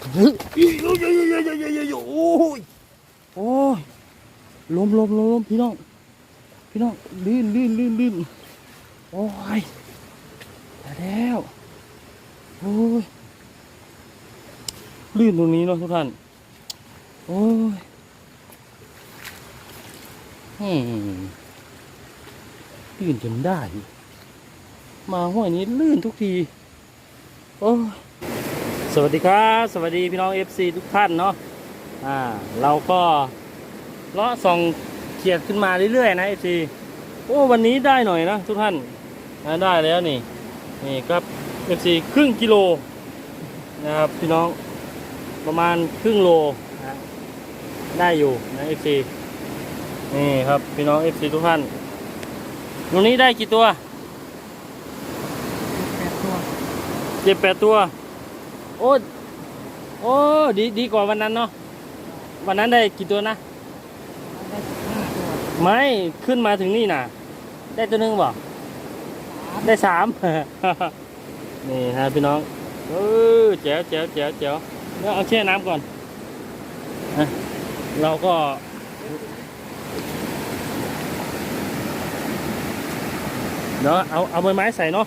โอ้ยโอ้ยโอ้ยโอ้ยโอ้ยโอ้ยโอ้ยลมลมลมพี่น้อง พี่น้องลื่นลื่นลื่นลื่นโอ้ยตาแล้วโอ้ยลื่นตรงนี้เนาะทุกท่าน โอ้ยอืมลื่นจนได้ มาห้วยนี้ลื่นทุกที โอ้ย สวัสดีครับ สวัสดีพี่น้อง FC ทุกท่านเนาะอ่าเราก็เลาะส่องเขียดขึ้นมาเรื่อยๆนะ FC โอ้วันนี้ได้หน่อยนะทุกท่านอ่าได้แล้วนี่นี่ครับ FC ครึ่งกิโลนะครับพี่น้องประมาณครึ่งโลนะได้อยู่นะ FC นี่ครับพี่น้อง FC ทุกท่านตรงนี้ได้กี่ตัวแปดตัวเจ็ดแปดตัว โอ้โอ้ดีดีกว่าวันนั้นเนาะวันนั้นได้กี่ตัวนะ ได้ห้าตัวไม่ขึ้นมาถึงนี่น่ะ ได้ตัวหนึงบ่ได้สาม นี่ฮะพี่น้องเออแจ๋วแจ๋วแจ๋วแจ๋วเดี๋ยวเอาแช่น้ำก่อนอะเราก็ เดี๋ยวเอาเอาใบไม้ใส่เนาะ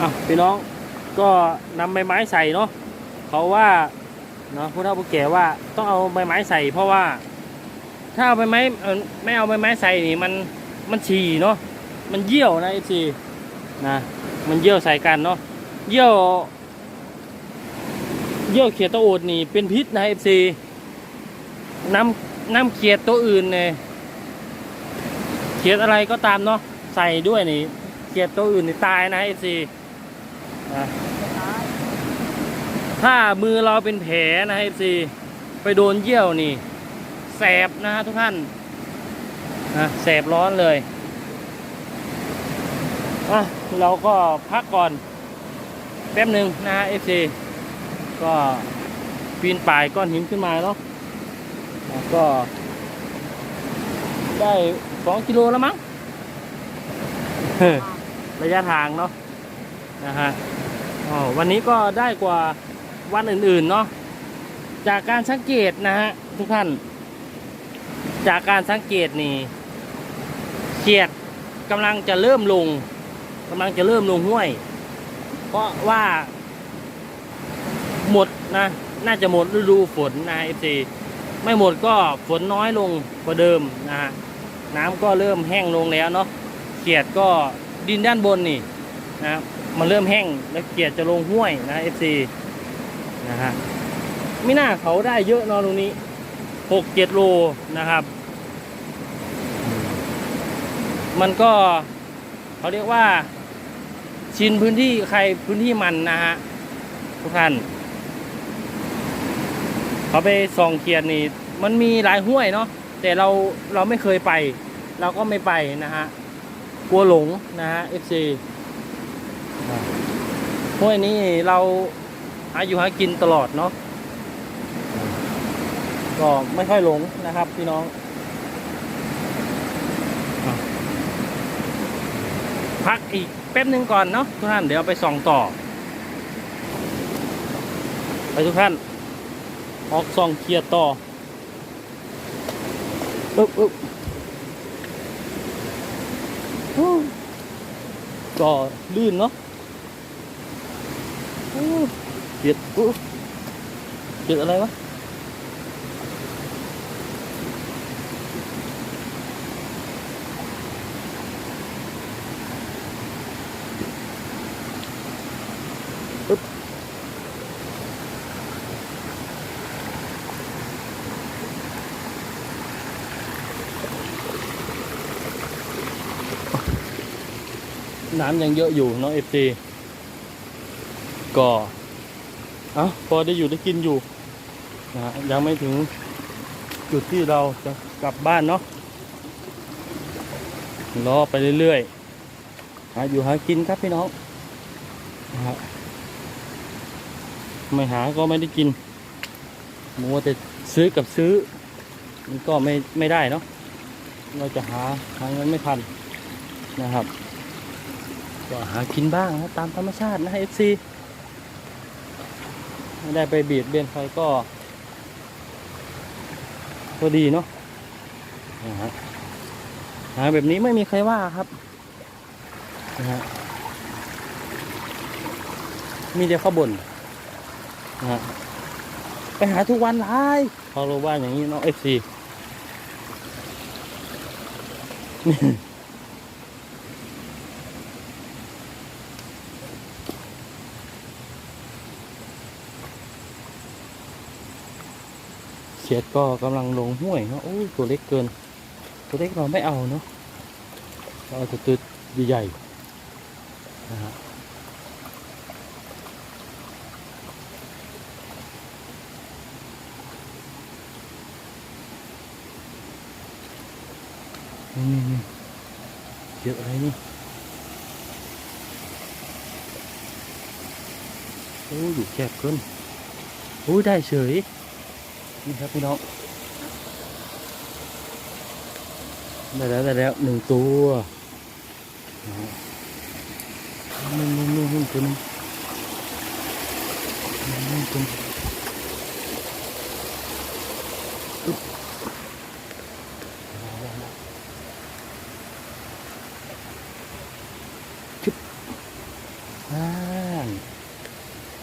อะพี่น้อง ก็นำใบไม้ใส่เนาะเขาว่าเนาะผู้เฒ่าผู้แก่ว่าต้องเอาใบไม้ใส่ เพราะว่า ถ้าเอาใบไม้ไม่เอาใบไม้ใส่นี่มันมันฉี่เนาะมันเยี่ยวนะไอซีนะมันเยี่ยวใส่กันเนาะเยี่ยวเยี่ยวเขียดตัวโอดนี่เป็นพิษนะเอฟซีน้ำน้ำเขียดตัวอื่นเนี่ยเขียดอะไรก็ตามเนาะใส่ด้วยนี่เขียดตัวอื่นนี่ตายนะเอฟซี นะถ้ามือเราเป็นแผลนะเอฟซีไปโดนเยี่ยวนี่ แสบนะฮะทุกท่านนะแสบร้อนเลยอะเราก็พักก่อน แป๊บหนึ่งนะฮะ FC ก็ปีนป่ายก้อนหินขึ้นมาเนาะแล้วก็ ได้สองกิโลแล้วมั้งระยะทางเนาะนะฮะ อ๋อวันนี้ก็ได้กว่าวันอื่นๆเนาะจากการสังเกตนะฮะทุกท่าน จากการสังเกตนี่เขียดกำลังจะเริ่มลงกำลังจะเริ่มลงห้วย เพราะว่าหมดนะ น่าจะหมดฤดูฝนนะเอฟซีไม่หมดก็ฝนน้อยลงกว่าเดิมนะฮะน้ำก็เริ่มแห้งลงแล้วเนาะเขียดก็ดินด้านบนนี่ นะมันเริ่มแห้งแล้วเขียดจะลงห้วยนะเอฟซีนะฮะไม่น่าเขาได้เยอะเนอะตรงนี้หกเจ็ดโลนะครับ มันก็เขาเรียกว่า ชินพื้นที่ใครพื้นที่มันนะฮะทุกท่านเขาไปส่องเขียดนี่มันมีหลายห้วยเนาะแต่เราเราไม่เคยไป เราก็ไม่ไปนะฮะกลัวหลงนะฮะ FC ห้วยนี้เราหาอยู่หากินตลอดเนาะก็ไม่ค่อยหลงนะครับพี่น้องพักอีกแป๊บหนึ่งก่อนเนาะทุกท่านเดี๋ยวไปส่องต่อ ไปทุกท่าน ออกส่องเคลียร์ต่ออึ๊บอึ๊บโอ้ก็ลื่นเนาะ โอ้เกลียดโอ้เกลียดอ ก็เอาพอได้อยู่ได้กินอยู่นะฮะยังไม่ถึงจุดที่เราจะกลับบ้านเนาะรอไปเรื่อยๆหาอยู่หากินครับพี่น้องนะฮะไม่หาก็ไม่ได้กินมัวแต่ซื้อกับซื้อมันก็ไม่ไม่ได้เนาะเราจะหาหาเงินไม่ทันนะครับ ก็หากินบ้างนะตามธรรมชาตินะ FC ไม่ได้ไปเบียดเบียนใครก็ ก็ดีเนาะนะฮะหาแบบนี้ไม่มีใครว่าครับนะฮะมีแต่ข้าบ่นนะฮะไปหาทุกวันไลายเขารู้ว่าอย่างนี้เนาะเอฟซี เขียดก็กำลังลงห้วยเนาะโอ้ยตัวเล็กเกิน ตัวเล็กเราไม่เอาเนาะเราเอาตัวตัวใหญ่นะฮะอืมเขียดอะไรนี่โอ้ยอยู่แคบเกินโอ้ยได้เฉย ครับพี่น้องได้แล้วได้แล้วหนึ่งตัวนะฮะนุ่มนุ่มนุ่มนุ่มตัวหนึงนุ่มนุ่มตัวหนึ่งอึ๊บมาแล้วมาชึบอ่า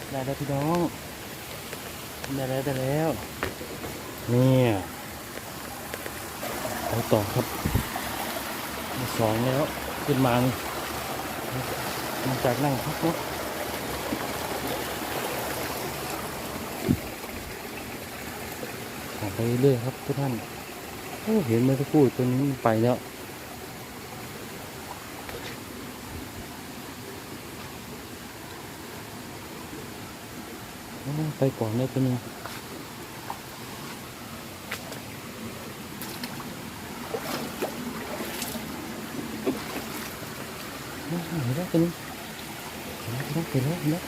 ได้แล้วพี่น้อง ได้แล้วได้แล้ว เนี่ยไปต่อครับสองแล้วขึ้นมานี่มาจากนั่งพักเนาะไปเรื่อยครับทุกท่านเห็นเมื่อสักครู่ตัวนี้ไปแล้ว ไปก่อนได้ตัวหนึงเห็นแล้วตัวนี้เห็นแล้วแล้วนแล้ว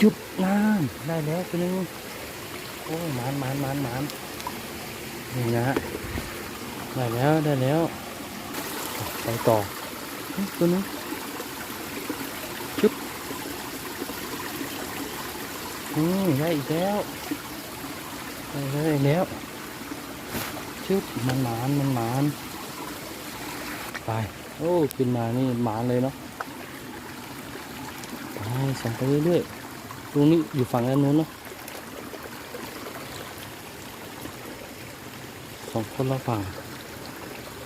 จุบน้ำได้แล้วตัวนึงโอ้ยหมานหมานหมานหมานนี่นะฮะได้แล้วได้แล้ว ไปต่อเฮ้ยตัวนี้จุบ อืมได้อีกแล้วได้แล้วได้แล้วชึบมันหมานมันหมานไปโอ้ขึ้นมานี่หมานเลยเนาะไปส่องไปเรื่อยๆตรงนี้อยู่ฝั่งด้านนู้นเนาะสองคนละฝั่ง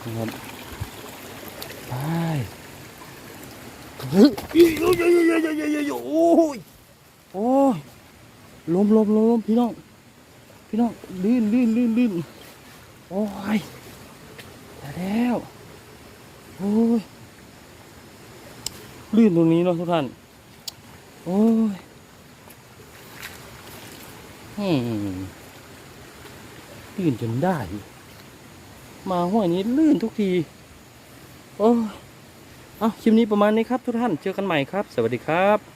นะครับไปเฮ้ยโอ้ยโอ้ย ล้มล้มล้มล้มพี่น้อง พี่น้องลื่นลื่นลื่นลื่นโอ้ยได้แล้วโอ้ยลื่นตรงนี้เนาะทุกท่าน โอ้ยอืมลื่นจนได้ มาห้วยนี้ลื่นทุกที โอ้ยเอาคลิปนี้ประมาณนี้ครับทุกท่าน เจอกันใหม่ครับ สวัสดีครับ